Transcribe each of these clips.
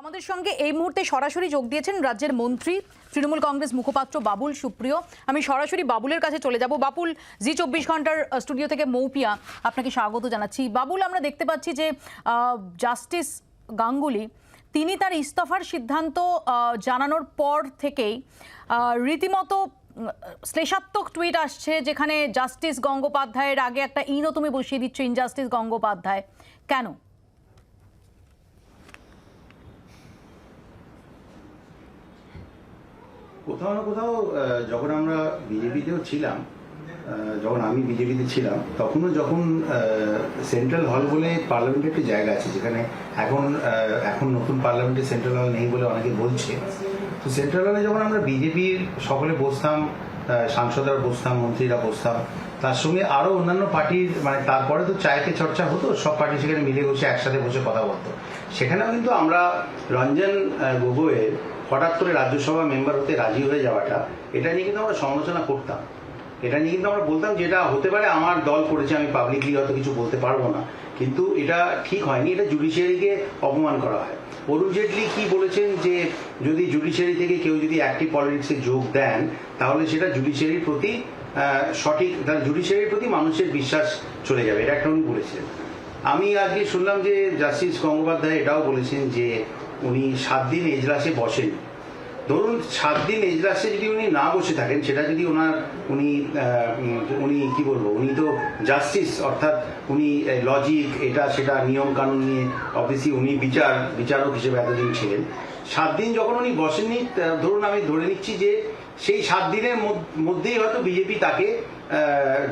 আমাদের সঙ্গে এই মুহূর্তে সরাসরি যোগ দিয়েছেন রাজ্যের মন্ত্রী, তৃণমূল কংগ্রেস মুখপাত্র বাবুল সুপ্রিয়। আমি সরাসরি বাবুলের কাছে চলে যাব। বাবুল, জি চব্বিশ ঘণ্টার স্টুডিও থেকে মৌপিয়া, আপনাকে স্বাগত জানাচ্ছি। বাবুল, আমরা দেখতে পাচ্ছি যে জাস্টিস গাঙ্গুলি, তিনি তার ইস্তফার সিদ্ধান্ত জানানোর পর থেকেই রীতিমতো শ্লেষাত্মক টুইট আসছে যেখানে জাস্টিস গঙ্গোপাধ্যায়ের আগে একটা ইনও তুমি বসিয়ে দিচ্ছ ইনজাস্টিস গঙ্গোপাধ্যায়। কেন? কোথাও না কোথাও যখন আমরা বিজেপিতেও ছিলাম যখন আমি বিজেপিতে ছিলাম, তখনও যখন সেন্ট্রাল হল বলে পার্লামেন্টের একটি জায়গা আছে, যেখানে এখন এখন নতুন পার্লামেন্টে সেন্ট্রাল হল নেই বলে অনেকে বলছে। তো সেন্ট্রাল হলে যখন আমরা বিজেপির সকলে বসতাম সাংসদরা বসতাম, মন্ত্রীরা বসতাম, তার সঙ্গে আরও অন্যান্য পার্টির মানে তারপরে তো চায়কে চর্চা হতো, সব পার্টি সেখানে মিলে বসে একসাথে বসে কথা বলতো। সেখানেও কিন্তু আমরা রঞ্জন গগৈয়ের হঠাৎ করে রাজ্যসভা মেম্বার হতে রাজি হয়ে যাওয়াটা, এটা নিয়ে কিন্তু আমরা সমালোচনা করতাম। এটা নিয়ে কিন্তু আমরা বলতাম যে এটা হতে পারে আমার দল করেছে, আমি পাবলিকলি হয়তো কিছু বলতে পারব না। কিন্তু এটা ঠিক হয়নি, এটা জুডিশিয়ারিকে অপমান করা হয়। অরুণ জেটলি কি বলেছেন যে যদি জুডিশিয়ারি থেকে কেউ যদি অ্যাক্টিভ পলিটিক্সে যোগ দেন, তাহলে সেটা জুডিশিয়ারির প্রতি সঠিক জুডিশিয়ারির প্রতি মানুষের বিশ্বাস চলে যাবে, এটা একটা উনি বলেছিলেন। আমি আজকে শুনলাম যে জাস্টিস গঙ্গোপাধ্যায় এটাও বলেছেন যে উনি সাত দিন এজলাসে বসেন। ধরুন সাত দিন এজলাসে যদি উনি না বসে থাকেন, সেটা যদি ওনার উনি উনি কি বলব, উনি তো জাস্টিস, অর্থাৎ উনি লজিক এটা সেটা নিয়ম কানুন নিয়ে অবভিয়াসলি উনি বিচার, বিচারক হিসেবে এতদিন ছিলেন। সাত দিন যখন উনি বসেননি ধরুন আমি ধরে নিচ্ছি যে সেই সাত দিনের মধ্য- মধ্যেই হয়তো বিজেপি তাকে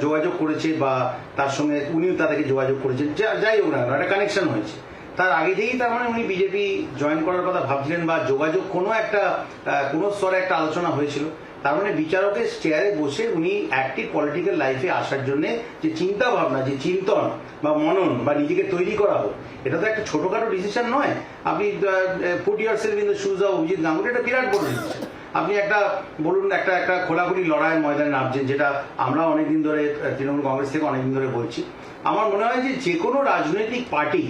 যোগাযোগ করেছে বা তার সঙ্গে উনিও তাদেরকে যোগাযোগ করেছেন যা- যাই হোক না একটা কানেকশন হয়েছে। তার আগে থেকেই তার মানে উনি বিজেপি জয়েন করার কথা ভাবছিলেন বা যোগাযোগ কোনো একটা কোনো স্তরে একটা আলোচনা হয়েছিল। তার মানে বিচারকের চেয়ারে বসে উনি অ্যাক্টিভ পলিটিক্যাল লাইফে আসার জন্য যে চিন্তা ভাবনা যে চিন্তন বা মনন বা নিজেকে তৈরি করা হোক, এটা তো একটা ছোটখাটো ডিসিশন নয়। আপনি put yourself in the shoes of Abhijit Ganguly, এটা বিরাট বড় ডিসিশন আপনি একটা, বলুন, একটা একটা খোলাখুলি লড়াইয়ের ময়দানে নামছেন, যেটা আমরা অনেকদিন ধরে, তৃণমূল কংগ্রেস থেকে অনেকদিন ধরে বলছি। আমার মনে হয় যে যে কোনো রাজনৈতিক পার্টি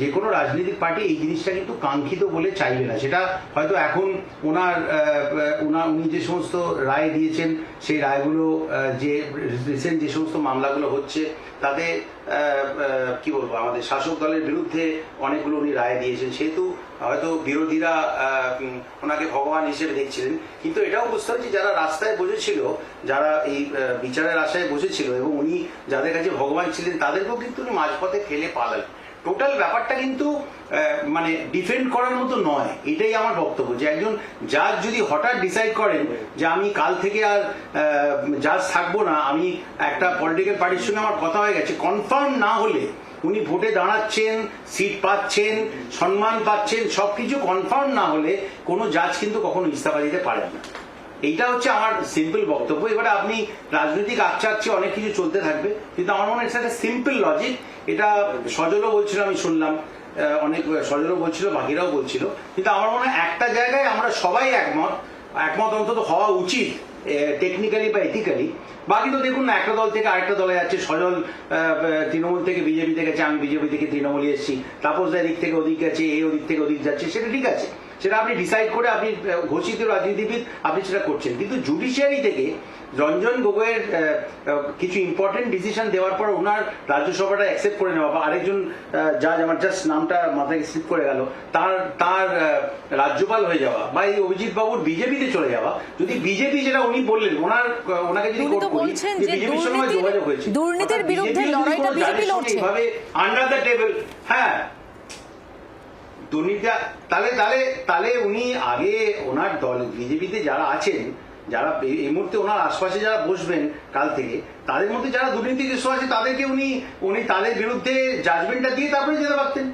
যে কোনো রাজনৈতিক পার্টি এই জিনিসটা কিন্তু কাঙ্ক্ষিত বলে চাইবে না। সেটা হয়তো এখন ওনার ওনার উনি যে সমস্ত রায় দিয়েছেন, সেই রায়গুলো যে রিসেন্ট যে সমস্ত মামলাগুলো হচ্ছে, তাতে কি বলব, আমাদের শাসক দলের বিরুদ্ধে অনেকগুলো উনি রায় দিয়েছেন। সেহেতু হয়তো বিরোধীরা ওনাকে ভগবান হিসেবে দেখছিলেন। কিন্তু এটাও বুঝতে যে যারা রাস্তায় বসেছিল, যারা এই বিচারের আশায় বসেছিল এবং উনি যাদের কাছে ভগবান ছিলেন, তাদেরকেও কিন্তু উনি মাঝপথে ফেলে পালালেন। টোটাল ব্যাপারটা কিন্তু মানে ডিফেন্ড করার মতো নয়। এটাই আমার বক্তব্য, যে একজন জাজ যদি হঠাৎ ডিসাইড করেন যে আমি কাল থেকে আর জাজ থাকব না, আমি একটা পলিটিক্যাল পার্টির সঙ্গে আমার কথা হয়ে গেছে কনফার্ম না হলে উনি ভোটে দাঁড়াচ্ছেন সিট পাচ্ছেন, সম্মান পাচ্ছেন, সবকিছু কনফার্ম না হলে কোনো জাজ কিন্তু কখনো ইস্তফা দিতে পারেন না। এইটা হচ্ছে আমার সিম্পল বক্তব্য। এবারে আপনি রাজনৈতিক আকচাচ্ছে অনেক কিছু চলতে থাকবে, কিন্তু আমার মনে হয় সিম্পল লজিক এটা সজলও বলছিল, আমি শুনলাম অনেক সজলও বলছিল, বাকিরাও বলছিল। কিন্তু আমার মনে হয় একটা জায়গায় আমরা সবাই একমত একমত অন্তত হওয়া উচিত টেকনিক্যালি বা এথিক্যালি বাকি তো দেখুন না, একটা দল থেকে আরেকটা দলে যাচ্ছে, সজল তৃণমূল থেকে বিজেপিতে গেছে আমি বিজেপি থেকে তৃণমূলে এসেছি, তাপস এদিক থেকে ওদিক গেছে এই ওদিক থেকে ওদিক যাচ্ছে, সেটা ঠিক আছে। সেটা আপনি ডিসাইড করে আপনি ঘোষিত রাজনীতিবিদ আপনি সেটা করছেন কিন্তু জুডিশিয়ারি থেকে রঞ্জন গগৈয়ের কিছু ইম্পর্টেন্ট ডিসিশন দেওয়ার পর ওনার রাজ্যসভাটা অ্যাকসেপ্ট করে নেওয়া বা আরেকজন জাজ আমার জাস্ট নামটা মাথায় স্লিপ করে গেল তার তার রাজ্যপাল হয়ে যাওয়া বা এই অভিজিৎ বাবুর বিজেপিতে চলে যাওয়া যদি বিজেপি যেটা উনি বললেন ওনার ওনাকে যদি কোট করি যে বিজেপির সঙ্গে যোগাযোগ হয়েছে দুর্নীতির বিরুদ্ধে লড়াইটা বিজেপি লড়ছে। এইভাবে আন্ডার দ্য টেবিল হ্যাঁ দুর্নীতি তাহলে তাহলে তাহলে উনি আগে ওনার দল, বিজেপিতে যারা আছেন, যারা এই এই মুহূর্তে ওনার আশপাশে যারা বসবেন কাল থেকে, তাদের মধ্যে যারা দুর্নীতি দুর্নীতিগ্রস্ত আছে, তাদেরকে উনি উনি তাদের বিরুদ্ধে জাজমেন্টটা দিয়ে তারপরে যেতে পারতেন।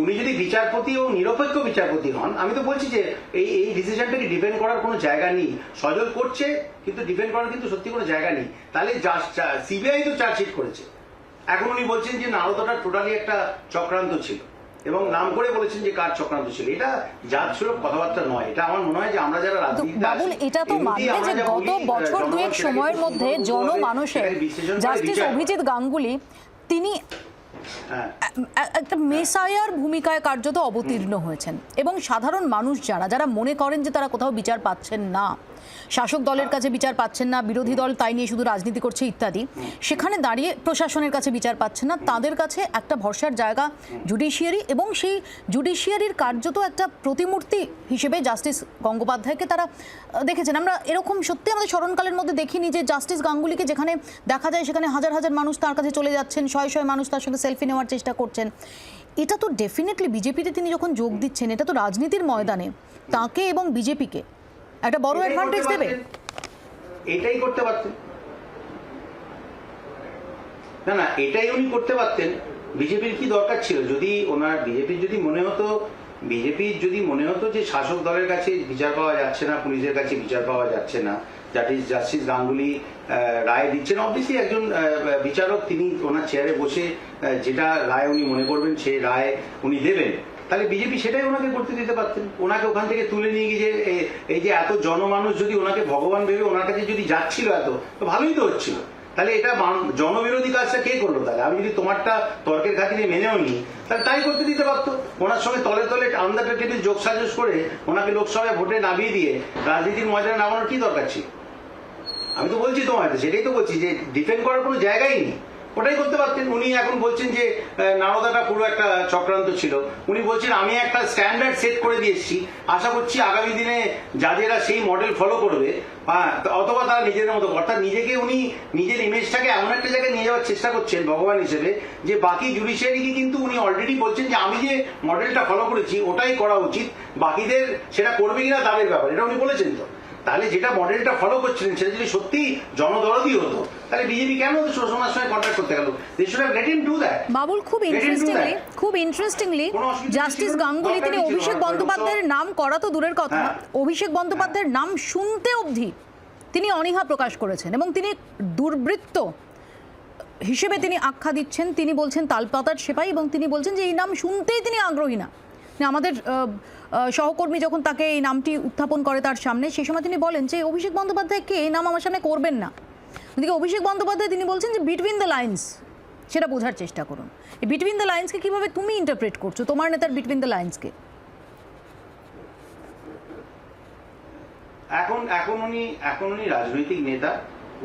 উনি যদি বিচারপতি ও নিরপেক্ষ বিচারপতি হন, আমি তো বলছি যে এই এই ডিসিশনটাকে ডিপেন্ড করার কোনো জায়গা নেই। সজল করছে, কিন্তু ডিপেন্ড করার কিন্তু সত্যি কোনো জায়গা নেই। তাহলে সিবিআই তো চার্জশিট করেছে। এখন উনি বলছেন যে নারদটা টোটালি একটা চক্রান্ত ছিল। এবং নাম করে বলেছেন যে কার চক্রান্ত ছিল। এটা জাত সুলভ কথাবার্তা নয়। এটা আমার মনে হয় যে আমরা যারা বাবুল এটা তো মানবে যে গত বছর দুয়েক সময়ের মধ্যে জনমানুষের জাস্টিস অভিজিৎ গাঙ্গুলি তিনি হ্যাঁ। একটা মেসায়ার ভূমিকায় কার্যত অবতীর্ণ হয়েছেন। এবং সাধারণ মানুষ যারা যারা মনে করেন যে তারা কোথাও বিচার পাচ্ছেন না শাসক দলের কাছে বিচার পাচ্ছেন না, বিরোধী দল তাই নিয়ে শুধু রাজনীতি করছে ইত্যাদি। সেখানে দাঁড়িয়ে প্রশাসনের কাছে বিচার পাচ্ছেন না, তাদের কাছে একটা ভরসার জায়গা জুডিশিয়ারি এবং সেই জুডিশিয়ারির কার্যত একটা প্রতিমূর্তি হিসেবে জাস্টিস গঙ্গোপাধ্যায়কে তারা দেখেছেন। আমরা এরকম সত্যি আমাদের স্মরণকালের মধ্যে দেখিনি যে জাস্টিস গাঙ্গুলিকে যেখানে দেখা যায় সেখানে হাজার হাজার মানুষ তার কাছে চলে যাচ্ছেন, শয়ে শয়ে মানুষ তার সঙ্গে সেলফি নেওয়ার চেষ্টা করছেন। এটা তো ডেফিনেটলি বিজেপিতে তিনি যখন যোগ দিচ্ছেন, এটা তো রাজনীতির ময়দানে। তাকে এবং বিজেপিকে একটা বড় অ্যাডভান্টেজ দেবে। এটাই করতে পারতেন। না না এটাই উনি করতে পারতেন। বিজেপির কি দরকার ছিল? যদি ওনার বিজেপির যদি মনে হতো বিজেপির যদি মনে হতো যে শাসক দলের কাছে বিচার পাওয়া যাচ্ছে না পুলিশের কাছে বিচার পাওয়া যাচ্ছে না ইজ জাস্টিস গাঙ্গুলি রায় দিচ্ছেন। অবভিয়াসলি একজন বিচারক তিনি ওনার চেয়ারে বসে যেটা রায় উনি মনে করবেন সেই রায় উনি দেবেন। তাহলে বিজেপি সেটাই ওনাকে করতে দিতে পারতেন। ওনাকে ওখান থেকে তুলে নিয়ে গিয়ে এই যে এত জনমানুষ যদি ওনাকে ভগবান ভেবে ওনার কাছে যদি যাচ্ছিল এত, তো ভালোই তো হচ্ছিল। তাহলে এটা জনবিরোধী কাজটা কে করল তাহলে? আমি যদি তোমারটা তর্কের খাতিরে মেনেও নিই, তাহলে তাই করতে দিতে পারতো। ওনার সঙ্গে তলে তলে আন্দার টেবিল যোগ সাজস করে ওনাকে লোকসভায় ভোটে নামিয়ে দিয়ে রাজনীতির ময়দানে নামানোর কি দরকার ছিল? আমি তো বলছি তোমায় তো সেটাই তো বলছি যে ডিফেন্ড করার কোনো জায়গাই নেই। ওটাই করতে পারতেন। উনি এখন বলছেন যে নারদাটা পুরো একটা চক্রান্ত ছিল। উনি বলছেন, আমি একটা স্ট্যান্ডার্ড সেট করে দিয়ে এসেছি। আশা করছি আগামী দিনে যাদেরা সেই মডেল ফলো করবে হ্যাঁ অথবা তারা নিজেদের মতো অর্থাৎ নিজেকে উনি নিজের ইমেজটাকে এমন একটা জায়গায় নিয়ে যাওয়ার চেষ্টা করছেন ভগবান হিসেবে, যে বাকি জুডিশিয়ারিকে কিন্তু উনি অলরেডি বলছেন যে, আমি যে মডেলটা ফলো করেছি, ওটাই করা উচিত। বাকিদের সেটা করবে কিনা তাদের ব্যাপার। এটা উনি বলেছেন তো? তাহলে যেটা মডেলটা ফলো করছিলেন সেটা যদি সত্যি জনদরদি হতো তাহলে বিজেপি কেন সমাজ সঙ্গে কন্ট্যাক্ট করতে গেল? They should have let him do that Babul খুব ইন্টারেস্টিংলি খুব ইন্টারেস্টিংলি জাস্টিস গাঙ্গুলি তিনি অভিষেক বন্দ্যোপাধ্যায়ের নাম করা তো দূরের কথা। হ্যাঁ। অভিষেক বন্দ্যোপাধ্যায়ের নাম শুনতে অবধি তিনি অনীহা প্রকাশ করেছেন এবং তিনি দুর্বৃত্ত হিসেবে তিনি আখ্যা দিচ্ছেন। তিনি বলছেন তালপাতার সেপাই এবং তিনি বলছেন যে এই নাম শুনতেই তিনি আগ্রহী না, আমাদের সহকর্মী যখন তাকে এই নামটি উত্থাপন করে তার সামনে সেই সময় তিনি বলেন যে, অভিষেক বন্দ্যোপাধ্যায়কে এই নাম আমার সামনে করবেন না। ওদিকে অভিষেক বন্দ্যোপাধ্যায় তিনি বলছেন যে বিটুইন দ্য লাইন্স সেটা বোঝার চেষ্টা করুন। এই বিটুইন দ্য লাইন্সকে কীভাবে তুমি ইন্টারপ্রেট করছ? তোমার নেতার বিটুইন দ্য লাইন্সকে এখন এখন উনি এখন উনি রাজনৈতিক নেতা।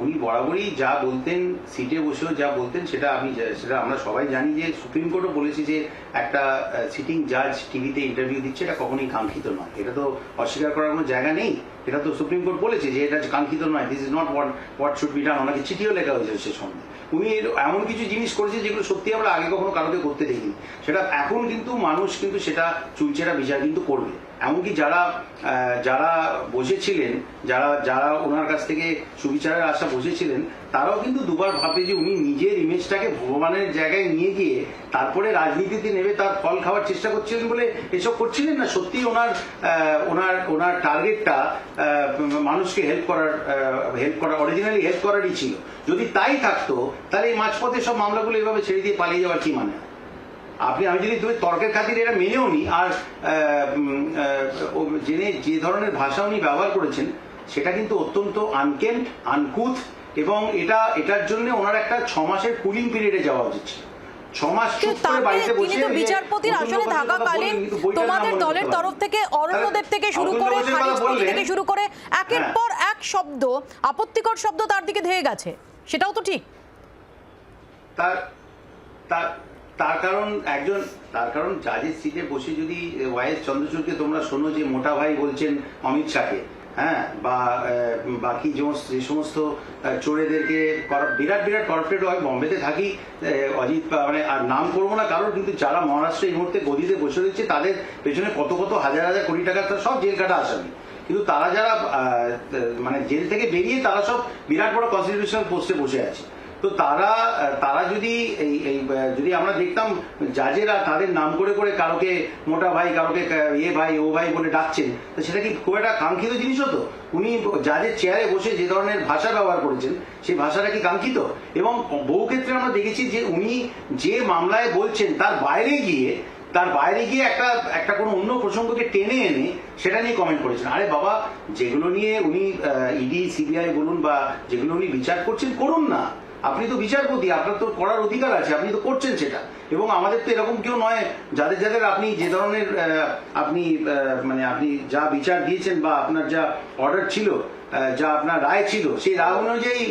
উনি বরাবরই যা বলতেন, সিটে বসেও যা বলতেন, সেটা আমি সেটা আমরা সবাই জানি যে সুপ্রিম কোর্টও বলেছে যে একটা সিটিং জাজ টিভিতে ইন্টারভিউ দিচ্ছে, এটা কখনোই কাঙ্ক্ষিত নয়। এটা তো অস্বীকার করার কোনো জায়গা নেই। এটা তো সুপ্রিম কোর্ট বলেছে যে এটা কাঙ্ক্ষিত নয়। This is not what what should be done ওনাকে চিঠিও লেখা হয়েছে সে সঙ্গে উনি এমন কিছু জিনিস করেছে যেগুলো সত্যি আমরা আগে কখনো কারোকে করতে দেখিনি। সেটা এখন কিন্তু মানুষ কিন্তু সেটা চুলচেরা বিচার কিন্তু করবে। এমনকি যারা যারা বসেছিলেন, যারা যারা ওনার কাছ থেকে সুবিচারের আশা বসেছিলেন তারাও কিন্তু দুবার ভাবে যে উনি নিজের ইমেজটাকে ভগবানের জায়গায় নিয়ে গিয়ে তারপরে রাজনীতিতে নেবে, তার ফল খাওয়ার চেষ্টা করছিলেন বলে এসব করছিলেন না? সত্যি ওনার ওনার ওনার টার্গেটটা মানুষকে হেল্প করার হেল্প করার অরিজিনালি হেল্প করারই ছিল। যদি তাই থাকতো, তাহলে এই মাঝপথে সব মামলাগুলো এভাবে ছেড়ে দিয়ে পালিয়ে যাওয়ার কি মানে? আপনি, আমি যদি তুমি তর্কের খাতিরে এটা মেনেও নি, আর জেনে যে ধরনের ভাষা উনি ব্যবহার করেছেন, সেটা কিন্তু অত্যন্ত আনকেন্ট আনকুথ এবং এটা এটার জন্য ওনার একটা ছ মাসের কুলিং পিরিয়ডে যাওয়া উচিত ছিল। বিচারপতির আসনে থাকাকালীন তোমাদের দলের তরফ থেকে অরণ্যদেব থেকে শুরু করে। থেকে শুরু একের হ্যাঁ। পর এক শব্দ আপত্তিকর শব্দ তার দিকে ধেয়ে গেছে সেটাও তো ঠিক তার তার তার কারণ একজন তার কারণ জাজের সিটে বসে যদি ওয়াইএস চন্দ্রচূড়কে তোমরা শোনো যে মোটা ভাই বলছেন অমিত শাহকে হ্যাঁ বা বাকি যে সমস্ত- চোরেদেরকে বিরাট বিরাট কর্পোরেট হয়, বম্বেতে থাকি অজিত মানে আর নাম করব না কারোর, কিন্তু যারা মহারাষ্ট্রে এই মুহূর্তে গদিতে বসে রয়েছে, তাদের পেছনে কত কত হাজার হাজার কোটি টাকা তারা সব জেল কাটা আসামি। কিন্তু তারা যারা মানে জেল থেকে বেরিয়ে তারা সব বিরাট বড় কনস্টিটিউশনাল পোস্টে বসে আছে। তো তারা তারা যদি এই এই, যদি আমরা দেখতাম জাজেরা তাদের নাম করে করে কারোকে মোটা ভাই, কারোকে এ ভাই, ও ভাই বলে ডাকছেন, তো সেটা কি খুব একটা কাঙ্ক্ষিত জিনিস হতো? উনি জাজের চেয়ারে বসে যে ধরনের ভাষা ব্যবহার করেছেন, সেই ভাষাটা কি কাঙ্ক্ষিত? এবং বহু ক্ষেত্রে আমরা দেখেছি যে উনি যে মামলায় বলছেন, তার বাইরে গিয়ে, তার বাইরে গিয়ে একটা একটা কোনো অন্য প্রসঙ্গকে টেনে এনে সেটা নিয়ে কমেন্ট করেছেন। আরে বাবা, যেগুলো নিয়ে উনি ইডি সিবিআই বলুন বা যেগুলো উনি বিচার করছেন, করুন না। আপনি তো বিচারপতি, আপনার তো করার অধিকার আছে, আপনি তো করছেন সেটা। এবং আমাদের তো এরকম কেউ নয়, যাদের যাদের আপনি যে ধরনের আপনি মানে আপনি যা বিচার দিয়েছেন বা আপনার যা অর্ডার ছিল যা আপনার রায় ছিল, সেই রায় অনুযায়ী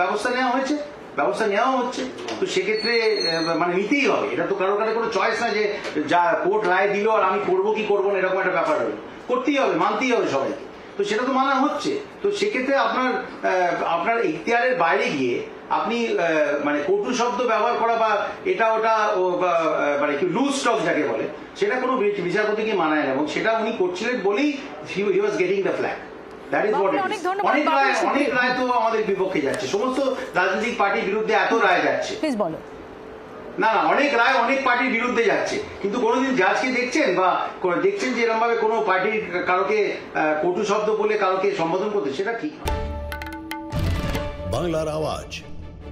ব্যবস্থা নেওয়া হয়েছে? ব্যবস্থা নেওয়া হচ্ছে। তো সেক্ষেত্রে মানে নিতেই হবে। এটা তো কারও কারও কোনো চয়েস না যে যা কোর্ট রায় দিল আর আমি করব কি করব না, এরকম একটা ব্যাপার হলো করতেই হবে, মানতেই হবে সবাইকে। তো সেটা তো মানা হচ্ছে। তো সেক্ষেত্রে আপনার আপনার ইখতিয়ারের বাইরে গিয়ে আপনি মানে কটু শব্দ ব্যবহার করা বা এটা ওটা মানে কি লুজ স্টক যাকে বলে সেটা কোনো বিচারপতিকে মানায় না। এবং সেটা উনি করছিলেন বলেই he was getting the flag অনেক রায় অনেক রায় তো আমাদের বিপক্ষে যাচ্ছে। সমস্ত রাজনৈতিক পার্টির বিরুদ্ধে এত রায় যাচ্ছে। বলো। না না অনেক রায় অনেক পার্টির বিরুদ্ধে যাচ্ছে। কিন্তু কোনোদিন জাজকে দেখছেন বা দেখছেন যে এরকম ভাবে কোনো পার্টির কারোকে আহ, কটু শব্দ বলে কারোকে সম্বোধন করতে সেটা ঠিক বাংলার আওয়াজ।